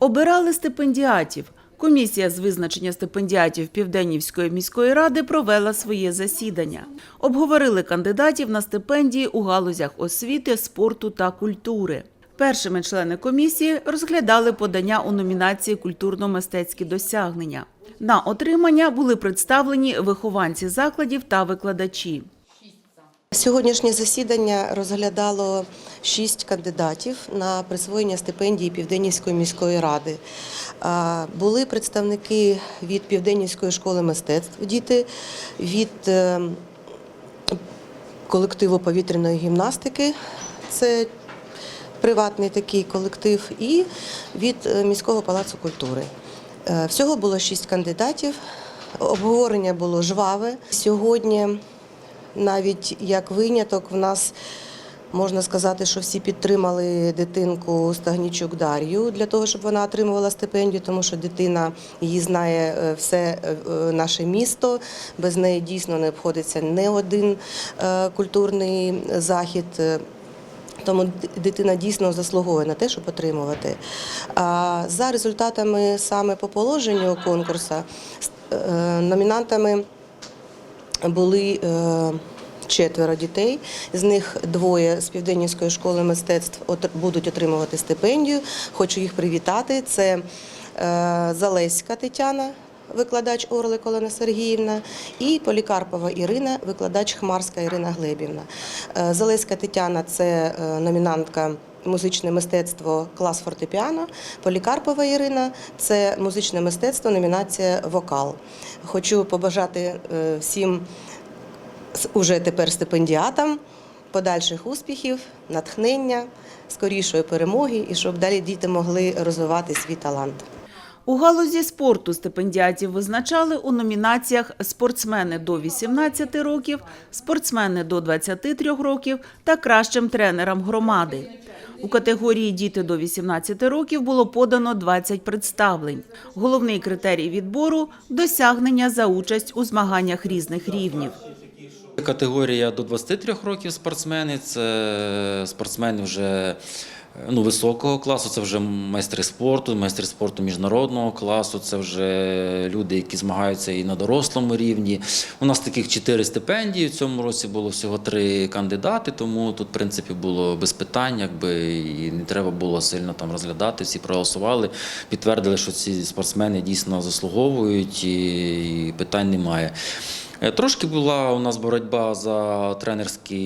Обирали стипендіатів. Комісія з визначення стипендіатів Південнівської міської ради провела своє засідання. Обговорили кандидатів на стипендії у галузях освіти, спорту та культури. Першими члени комісії розглядали подання у номінації Культурно-мистецькі досягнення. На отримання були представлені вихованці закладів та викладачі. Сьогоднішнє засідання розглядало шість кандидатів на присвоєння стипендії Південнівської міської ради. Були представники від Південнівської школи мистецтв, діти від е, колективу повітряної гімнастики. Це приватний такий колектив, і від е, міського палацу культури. Е, Всього було шість кандидатів. Обговорення було жваве. Сьогодні навіть як виняток в нас можна сказати, що всі підтримали дитинку Стагнічук Дар'ю для того, щоб вона отримувала стипендію, тому що дитина її знає е, все е, е, наше місто. Без неї дійсно не обходиться не один культурний захід. Тому дитина дійсно заслуговує на те, щоб отримувати. А за результатами саме по положенню конкурсу номінантами були е, четверо дітей. З них двоє з Південнівської школи мистецтв будуть отримувати стипендію. Хочу їх привітати. Це е, Залеська Тетяна. Викладач Орлик Олена Сергіївна і Полікарпова Ірина, викладач Хмарська Ірина Глебівна. Е, Залеська Тетяна це номінантка музичне мистецтво клас фортепіано. Полікарпова Ірина це музичне мистецтво, номінація вокал. Хочу побажати е, всім уже тепер стипендіатам подальших успіхів, натхнення, скорішої перемоги і щоб далі діти могли розвивати свій талант. У галузі спорту стипендіатів визначали у номінаціях спортсмени до 18 років, спортсмени до 23 років та кращим тренерам громади. У категорії діти до 18 років було подано 20 представлень. Головний критерій відбору досягнення за участь у змаганнях різних рівнів. Категорія до 23 років спортсмени це спортсмени вже ну, високого класу, це вже майстри спорту, майстри спорту міжнародного класу, це вже люди, які змагаються і на дорослому рівні. У нас таких чотири стипендії. В цьому році було всього три кандидати, тому тут, в принципі, було без питань, якби і не треба було сильно там розглядати. Всі проголосували, підтвердили, що ці спортсмени дійсно заслуговують, і, питань немає. Е, Трошки була у нас боротьба за тренерські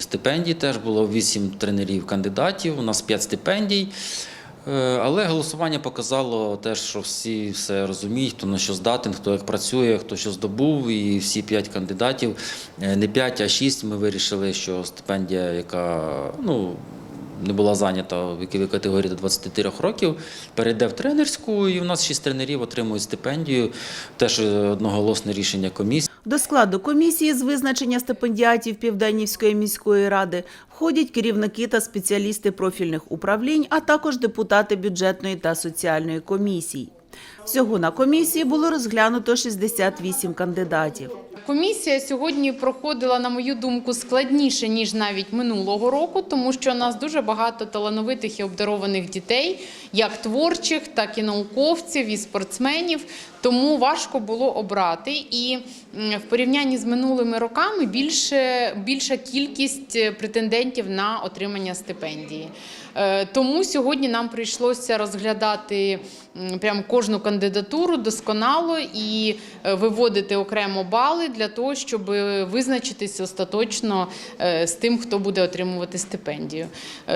стипендії. Теж було вісім тренерів кандидатів. У нас п'ять стипендій. Е, Але голосування показало те, що всі все розуміють, хто на що здатен, хто як працює, хто що здобув. І всі п'ять кандидатів, е, не п'ять, а шість. Ми вирішили, що стипендія, яка ну, не була зайнята в віковій категорії до 23 років, перейде в тренерську, і у нас шість тренерів отримують стипендію. Теж одноголосне рішення комісії. До складу комісії з визначення стипендіатів Південнівської міської ради входять керівники та спеціалісти профільних управлінь, а також депутати бюджетної та соціальної комісій. Всього на комісії було розглянуто 68 кандидатів. Комісія сьогодні проходила, на мою думку, складніше ніж навіть минулого року, тому що у нас дуже багато талановитих і обдарованих дітей, як творчих, так і науковців, і спортсменів. Тому важко було обрати. І в порівнянні з минулими роками більше, більша кількість претендентів на отримання стипендії. Е, Тому сьогодні нам прийшлося розглядати прям кожну кандидатуру досконало і е, виводити окремо бали для того, щоб визначитися остаточно е, з тим, хто буде отримувати стипендію.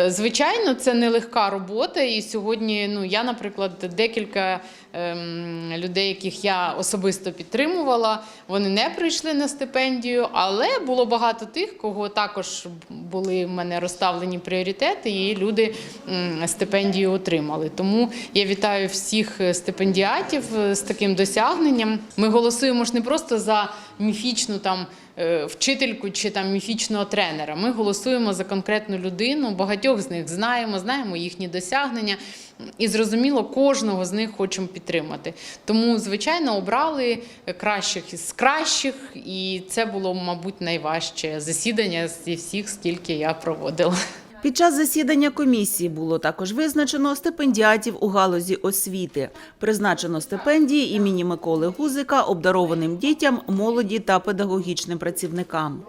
Звичайно, це нелегка робота, і сьогодні ну я, наприклад, декілька ем, людей, яких я особисто підтримувала, вони не прийшли на стипендію, але було багато тих, кого також були в мене розставлені пріоритети, і люди стипендію отримали. Тому я вітаю всіх е, стипендіатів е, з таким досягненням. Ми голосуємо ж не просто за міфічну там вчительку чи там міфічного тренера. Ми голосуємо за конкретну людину. Багатьох з них знаємо, знаємо їхні досягнення. І зрозуміло, кожного з них хочемо підтримати. Тому, звичайно, обрали кращих із кращих, і це було, мабуть, найважче засідання зі всіх, скільки я проводила. Під час засідання комісії було також визначено стипендіатів у галузі освіти. Призначено стипендії імені Миколи Гузика обдарованим дітям, молоді та педагогічним працівникам.